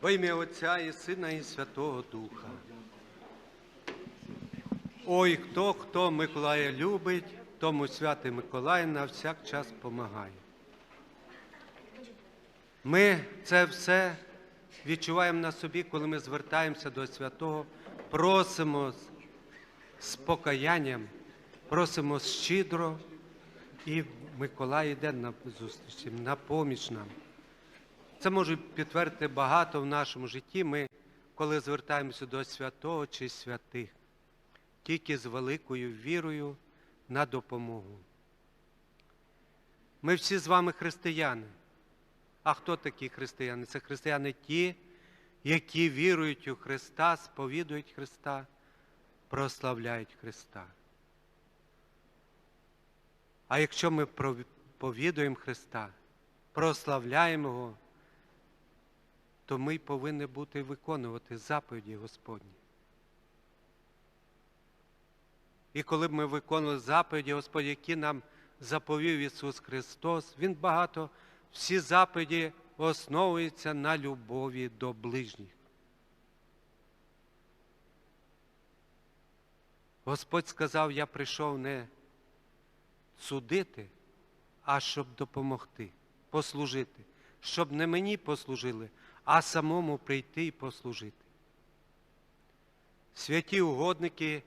Во ім'я Отця і Сина, і Святого Духа. Ой, хто, хто Миколая любить, тому святий Миколай на всяк час помагає. Ми це все відчуваємо на собі, коли ми звертаємося до святого, просимо з- покаянням, просимо щедро, і Миколай йде на зустріч, на поміч нам. Це може підтвердити багато в нашому житті. Ми, коли звертаємося до святого чи святих, тільки з великою вірою на допомогу. Ми всі з вами християни. А хто такі християни? Це християни ті, які вірують у Христа, сповідують Христа, прославляють Христа. А якщо ми проповідуємо Христа, прославляємо Його, то ми повинні бути виконувати заповіді Господні. І коли б ми виконували заповіді Господні, які нам заповів Ісус Христос, Він багато, всі заповіді основуються на любові до ближніх. Господь сказав, я прийшов не судити, а щоб допомогти, послужити, щоб не мені послужили, а самому прийти і послужити. Святі угодники,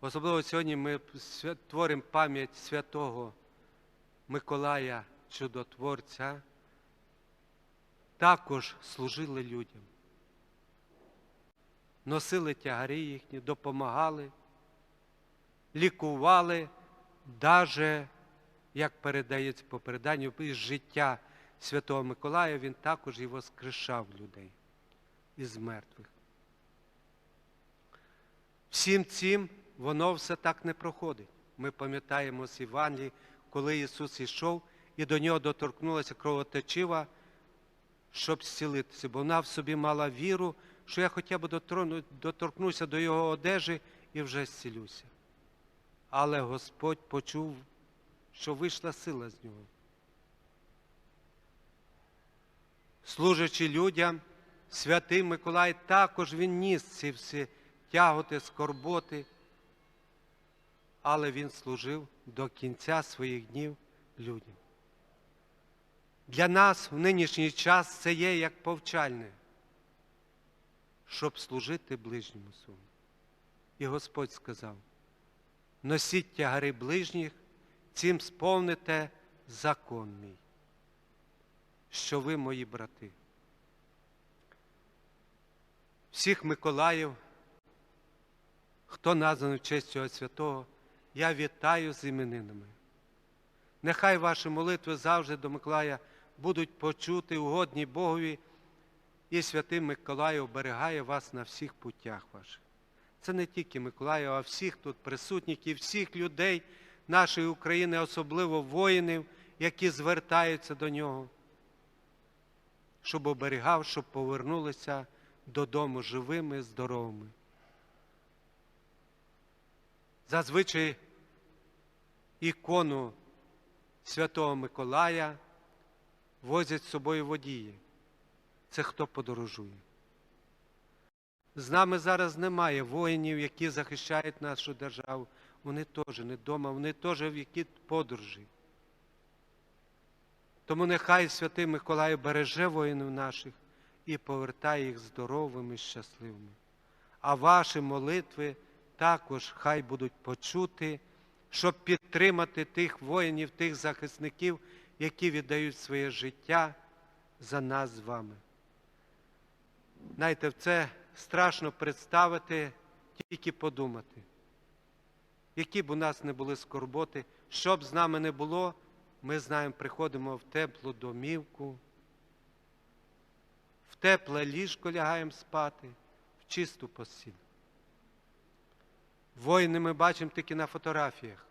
особливо сьогодні ми творимо пам'ять святого Миколая Чудотворця, також служили людям, носили тягарі їхні, допомагали, лікували, навіть, як передається по переданню, із життя Святого Миколая, він також і воскрешав людей із мертвих. Всім цим воно все так не проходить. Ми пам'ятаємо з Івангелії, коли Ісус ішов і до нього доторкнулася кровотечива, щоб зцілитися, бо вона в собі мала віру, що я хоча б доторкнуся до його одежі і вже зцілюся. Але Господь почув, що вийшла сила з нього. Служачи людям, святий Миколай також він ніс ці всі тяготи, скорботи, але він служив до кінця своїх днів людям. Для нас в нинішній час це є як повчальне, щоб служити ближньому своєму. І Господь сказав: носіть тягари ближніх, цим сповните закон мій, що ви мої брати. Всіх Миколаїв, хто названий в честь цього святого, я вітаю з іменинами. Нехай ваші молитви завжди до Миколая будуть почути, угодні Богові, і святий Миколай оберігає вас на всіх путях ваших. Це не тільки Миколаїв, а всіх тут присутніх і всіх людей нашої України, особливо воїнів, які звертаються до нього, щоб оберігав, щоб повернулися додому живими, здоровими. Зазвичай ікону Святого Миколая возять з собою водії. Це хто подорожує. З нами зараз немає воїнів, які захищають нашу державу. Вони теж не вдома, вони теж в які подорожі. Тому нехай святий Миколай береже воїнів наших і повертає їх здоровими і щасливими. А ваші молитви також хай будуть почути, щоб підтримати тих воїнів, тих захисників, які віддають своє життя за нас з вами. Знаєте, це страшно представити, тільки подумати. Які б у нас не були скорботи, що б з нами не було, ми знаємо, приходимо в теплу домівку, в тепле ліжко лягаємо спати, в чисту постіль. Воїни ми бачимо тільки на фотографіях.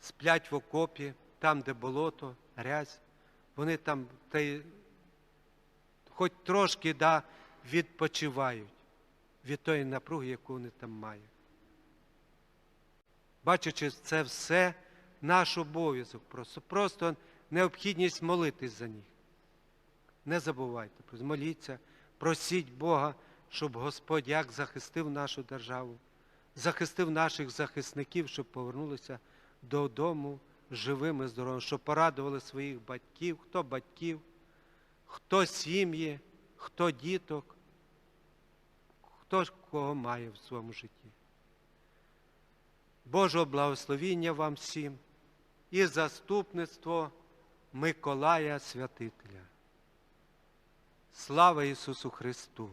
Сплять в окопі, там, де болото, грязь. Вони там та й хоч трошки да, відпочивають від тої напруги, яку вони там мають. Бачачи це все, наш обов'язок просто, просто необхідність молитись за них. Не забувайте, моліться, просіть Бога, щоб Господь як захистив нашу державу, захистив наших захисників, щоб повернулися додому живими, здоровими, щоб порадували своїх батьків, хто батьків, хто сім'ї, хто діток, хто кого має в своєму житті. Божого благословіння вам всім і заступництво Миколая Святителя. Слава Ісусу Христу!